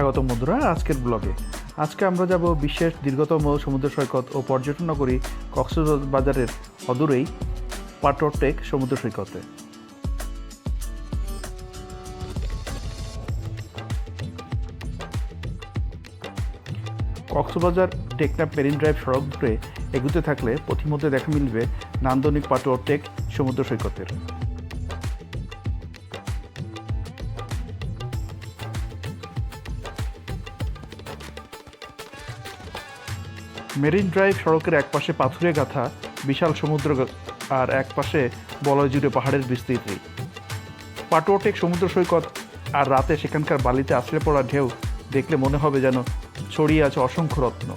স্বাগত বন্ধুরা আজকের ব্লগে। আজকে আমরা যাব বিশ্বের দীর্ঘতম সমুদ্র সৈকত ও পর্যটন নগরী কক্সবাজারের অদূরেই পাটোটেক সমুদ্র সৈকতে। কক্সবাজার টেকনাফ মেরিন ড্রাইভ সড়ক ধরে এগুতে থাকলে পথিমধ্যে দেখা মিলবে নান্দনিক পাটোটেক সমুদ্র সৈকতের। মেরিন ড্রাইভ সড়কের একপাশে পাথুরে গাথা, বিশাল সমুদ্র আর একপাশে বলয় জুড়ে পাহাড়ের বিস্তৃতি। পাটোটেক সমুদ্র সৈকত আর রাতে সেখানকার বালিতে আছড়ে পড়া ঢেউ দেখলে মনে হবে যেন ছড়িয়ে আছে অসংখ্য রত্ন।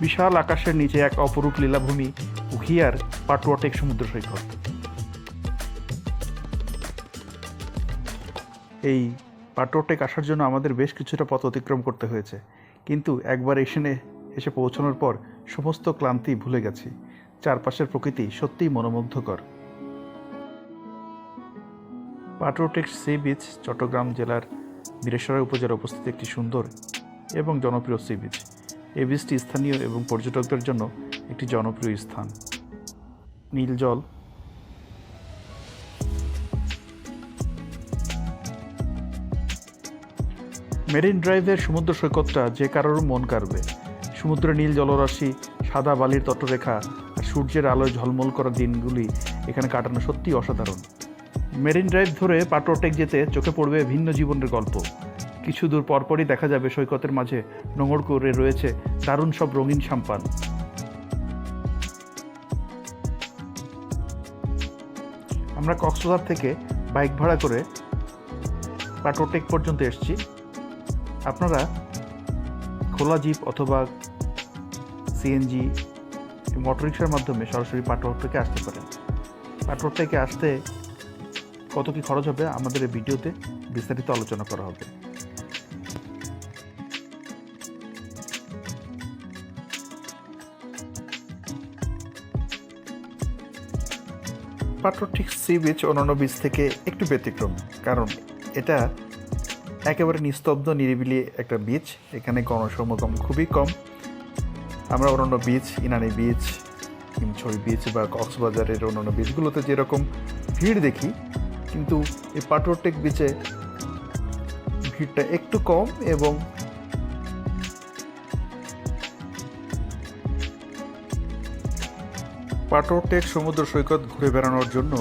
বিশাল আকাশের নিচে এক অপরূপ লীলাভূমি, উখিয়ার পাটুয়াটেক সমুদ্র সৈকত। এই পাটোটেক আসার জন্য আমাদের বেশ কিছুটা পথ অতিক্রম করতে হয়েছে। কিন্তু একবার এসে এসে পৌঁছানোর পর সমস্ত ক্লান্তি ভুলে গেছি। চারপাশের প্রকৃতি সত্যিই মনোমুগ্ধকর। পাটোটেক সি বিচ চট্টগ্রাম জেলার বীরেশ্বরা উপজেলায় উপস্থিত একটি সুন্দর এবং জনপ্রিয় সি বিচ। এই বিচটি স্থানীয় এবং পর্যটকদের জন্য একটি জনপ্রিয় স্থান। নীল জল মেরিন ড্রাইভের সমুদ্র সৈকতটা যে কারোর মন কাড়বে। সমুদ্রের নীল জলরাশি, সাদা বালির তটরেখা আর সূর্যের আলোয় ঝলমল করা দিনগুলি এখানে কাটানো সত্যিই অসাধারণ। মেরিন ড্রাইভ ধরে পাটোটেক যেতে চোখে পড়বে ভিন্ন জীবনের গল্প। কিছু দূর পরপরই দেখা যাবে সৈকতের মাঝে নোঙর করে রয়েছে দারুণ সব রঙিন সাম্পান। আমরা কক্সবাজার থেকে বাইক ভাড়া করে পাটোটেক পর্যন্ত এসেছি। আপনারা খোলা জিপ অথবা সিএনজি মোটররিক্সার মাধ্যমে সরাসরি পাটোয়ার থেকে আসতে পারেন। পাটোয়ার থেকে আসতে কত কি খরচ হবে আমাদের এই ভিডিওতে বিস্তারিত আলোচনা করা হবে। পাট্রোটিক সি বিচ অন্যান্য বিচ থেকে একটু ব্যতিক্রম, কারণ এটা একেবারে নিস্তব্ধ, নিরিবিলি একটা বিচ এখানে গণসমাগম খুবই কম। আমরা অন্যান্য beach Inani beach Himchari beach বা কক্সবাজারের অন্যান্য বিচগুলোতে যেরকম ভিড় দেখি, কিন্তু এই পাটোটেক বিচে ভিড়টা একটু কম এবং পাটোটেক সমুদ্র সৈকত ঘুরে বেড়ানোর জন্য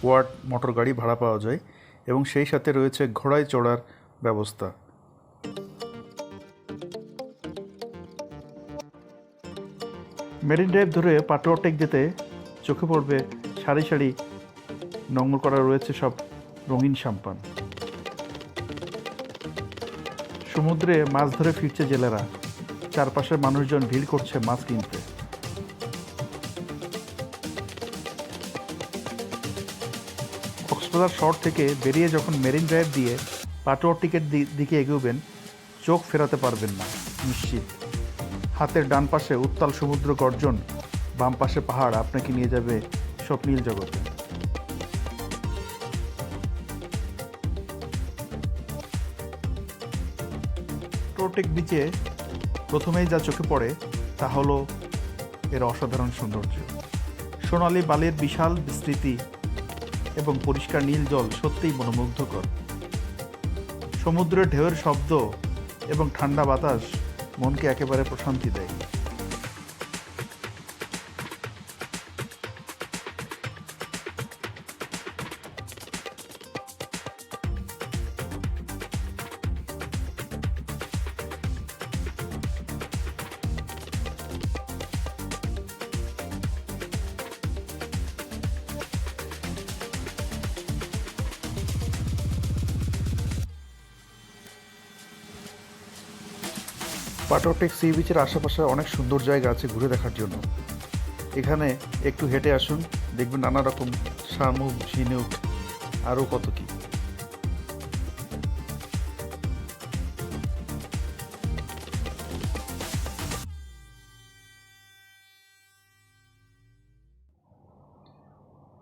কোয়াড মোটর গাড়ি ভাড়া পাওয়া যায় এবং সেই সাথে রয়েছে ঘোড়ায় চড়ার ব্যবস্থা। মেরিন ড্রাইভ ধরে পাটোয়াটেক যেতে চোখে পড়বে সারি সারি নোংর করা রয়েছে সব রঙিন সাম্পান। সমুদ্রে মাছ ধরে ফিরছে জেলেরা। চারপাশের মানুষজন ভিড় করছে মাছ কিনতে। কক্সবাজার শহর থেকে বেরিয়ে যখন মেরিন ড্রাইভ দিয়ে পাটোয়ার টিকেট দিকে এগোবেন, চোখ ফেরাতে পারবেন না, নিশ্চিত। হাতের ডান পাশে উত্তাল সমুদ্র গর্জন, বাম পাশে পাহাড় আপনাকে নিয়ে যাবে স্বপ্নীল জগতে। টোটেক বিচে প্রথমেই যা চোখে পড়ে, তা হলো এর অসাধারণ সৌন্দর্য। সোনালি বালির বিশাল বিস্তৃতি এবং পরিষ্কার নীল জল সত্যিই মনোমুগ্ধকর। সমুদ্রের ঢেউয়ের শব্দ এবং ঠান্ডা বাতাস মনকে একেবারে প্রশান্তি দেয়। পাটোটেক সি বিচের আশেপাশে অনেক সুন্দর জায়গা আছে ঘুরে দেখার জন্য। এখানে একটু হেঁটে আসুন, দেখবেন নানা রকম শামুক, ঝিনুক, আরও কত কি।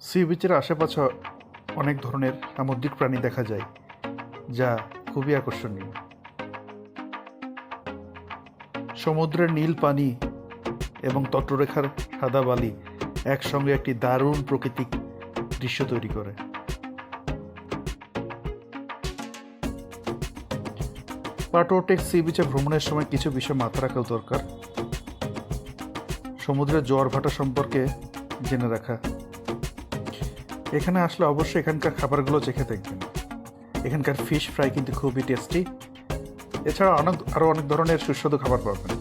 সি বিচের আশেপাশে অনেক ধরনের সামুদ্রিক প্রাণী দেখা যায়, যা খুবই আকর্ষণীয়। সমুদ্রের নীল পানি এবং তটরেখার সাদা বালি একসঙ্গে একটি দারুণ প্রাকৃতিক দৃশ্য তৈরি করে। পাটোটেক সি বিচে ভ্রমণের সময় কিছু বিষয় মাথা রাখা দরকার। সমুদ্রের জোয়ার ভাটা সম্পর্কে জেনে রাখা। এখানে আসলে অবশ্যই এখানকার খাবারগুলো চেখে দেখবেন। এখানকার ফিশ ফ্রাই কিন্তু খুবই টেস্টি। এছাড়া অনেক আরও অনেক ধরনের সুস্বাদু খাবার পাবেন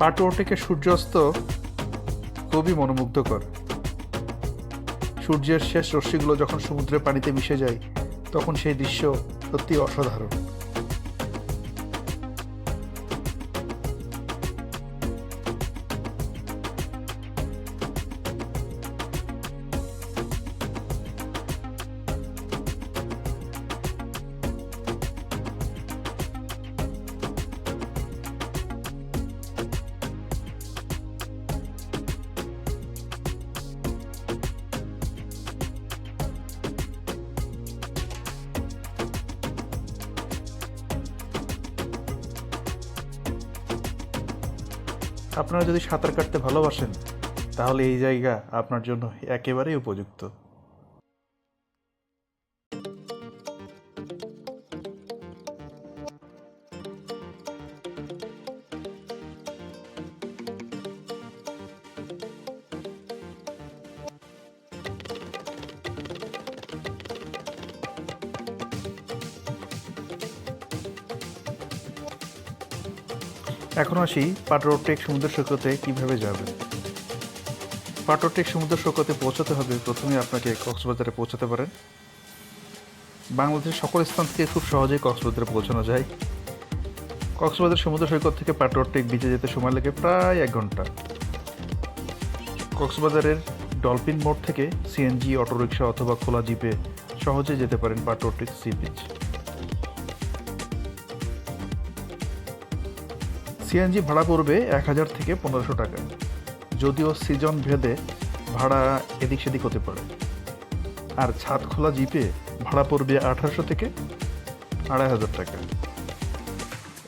পাটুয়া থেকে সূর্যাস্ত খুবই মনোমুগ্ধকর। সূর্যের শেষ রশ্মিগুলো যখন সমুদ্রের পানিতে মিশে যায়, তখন সেই দৃশ্য সত্যি অসাধারণ। আপনারা যদি সাঁতার কাটতে ভালোবাসেন তাহলে এই জায়গা আপনার জন্য একেবারেই উপযুক্ত। এখন আসি পাটরটেক সমুদ্র সৈকতে কীভাবে যাবেন পাটরটেক সমুদ্র সৈকতে পৌঁছাতে হবে, প্রথমে আপনাকে কক্সবাজারে পৌঁছাতে পারেন। বাংলাদেশের সকল স্থান থেকে খুব সহজেই কক্সবাজারে পৌঁছানো যায়। কক্সবাজার সমুদ্র সৈকত থেকে পাটরটেক বিচে যেতে সময় লাগে প্রায় এক ঘণ্টা। কক্সবাজারের ডলফিন মোড় থেকে সিএনজি, অটোরিকশা অথবা খোলা জিপে সহজে যেতে পারেন পাটরটেক সি বিচ। সিএনজি ভাড়া পড়বে এক হাজার থেকে পনেরোশো টাকা। যদিও সিজন ভেদে ভাড়া এদিক সেদিক হতে পারে। আর ছাদ খোলা জিপে ভাড়া পড়বে আঠারোশো থেকে আড়াই হাজার টাকা।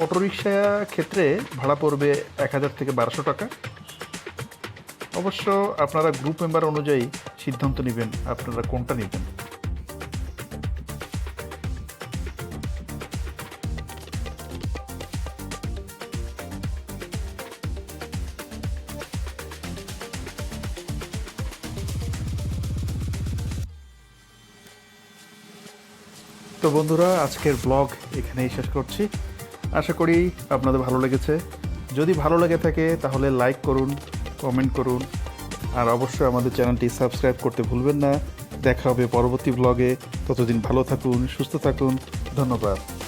অটোরিক্সা ক্ষেত্রে ভাড়া পড়বে এক হাজার থেকে বারোশো টাকা। অবশ্য আপনারা গ্রুপ মেম্বার অনুযায়ী সিদ্ধান্ত নেবেন আপনারা কোনটা নেবেন। তো বন্ধুরা, আজকের ব্লগ এখানেই শেষ করছি। আশা করি আপনাদের ভালো লেগেছে। যদি ভালো লেগে থাকে, তাহলে লাইক করুন, কমেন্ট করুন, আর অবশ্যই আমাদের চ্যানেলটি সাবস্ক্রাইব করতে ভুলবেন না। দেখা হবে পরবর্তী ব্লগে। ততদিন ভালো থাকুন, সুস্থ থাকুন। ধন্যবাদ।